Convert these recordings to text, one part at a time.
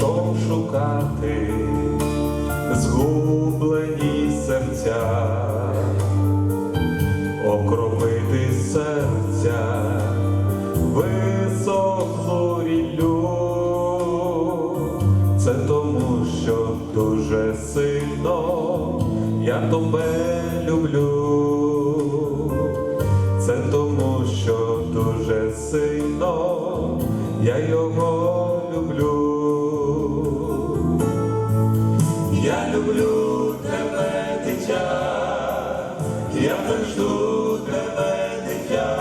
пішов шукати. Люблю тебе, дитя, я так жду тебе, дитя,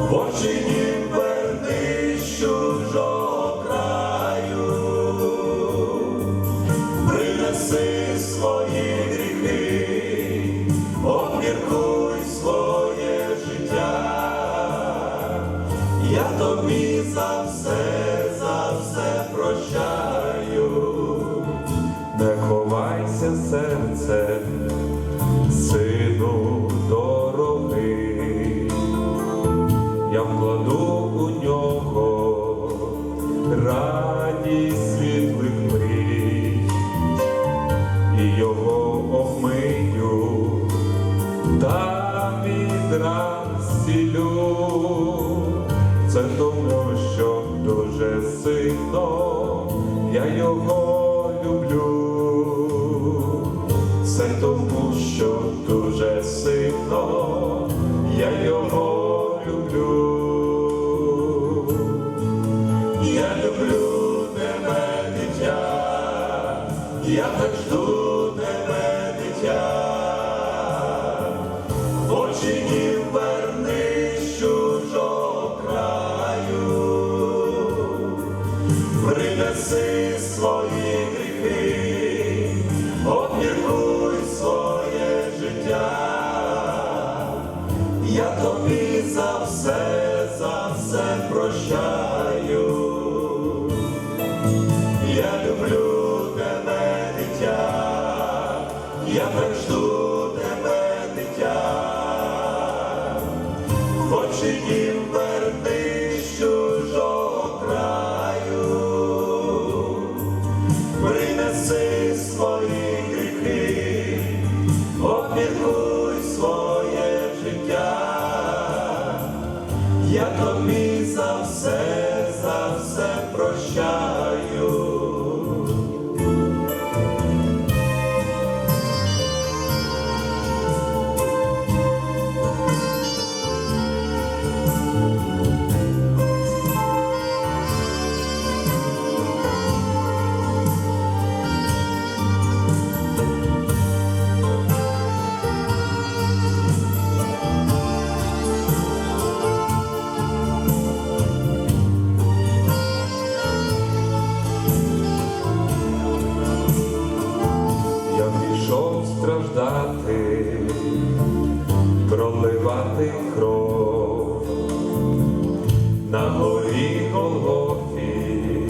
в очі дім верни чужого краю, принеси свої гріхи, обміркуй своє життя, я тобі за все, серцем, сину дорогий, я вкладу у нього радість світлих мрій і його обмию та від ран. Це тому, що дуже сильно я його люблю. Я жду тебе, дитя, в очі дім верни з чужого принеси свої гріхи, обміркуй своє життя. Я тобі за все, страждати, проливати кров. На горі Голгофі,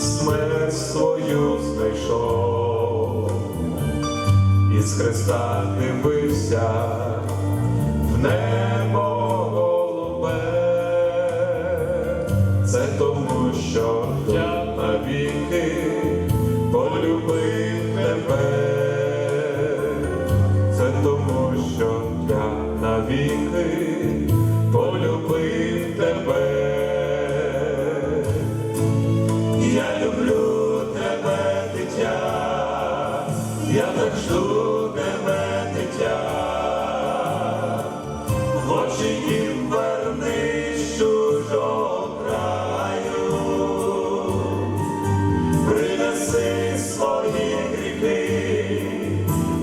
смерть свою знайшов, із Христа дивився в небо голубе, це тому, що я навіки полюбив тебе, я так жду тебе, дитя, в очі їм верни чужого принеси свої гріхи,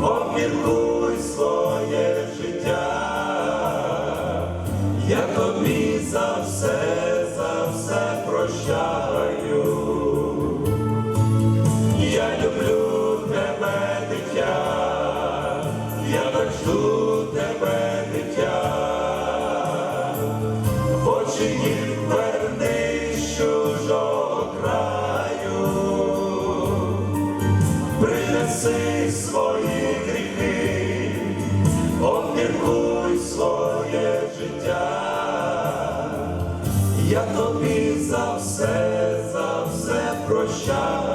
обміркуй своє життя, я тобі за все, жду тебе, дитя, очі верни з чужого краю, принеси свої гріхи, обміркуй своє життя. Я тобі за все, за все прощаю.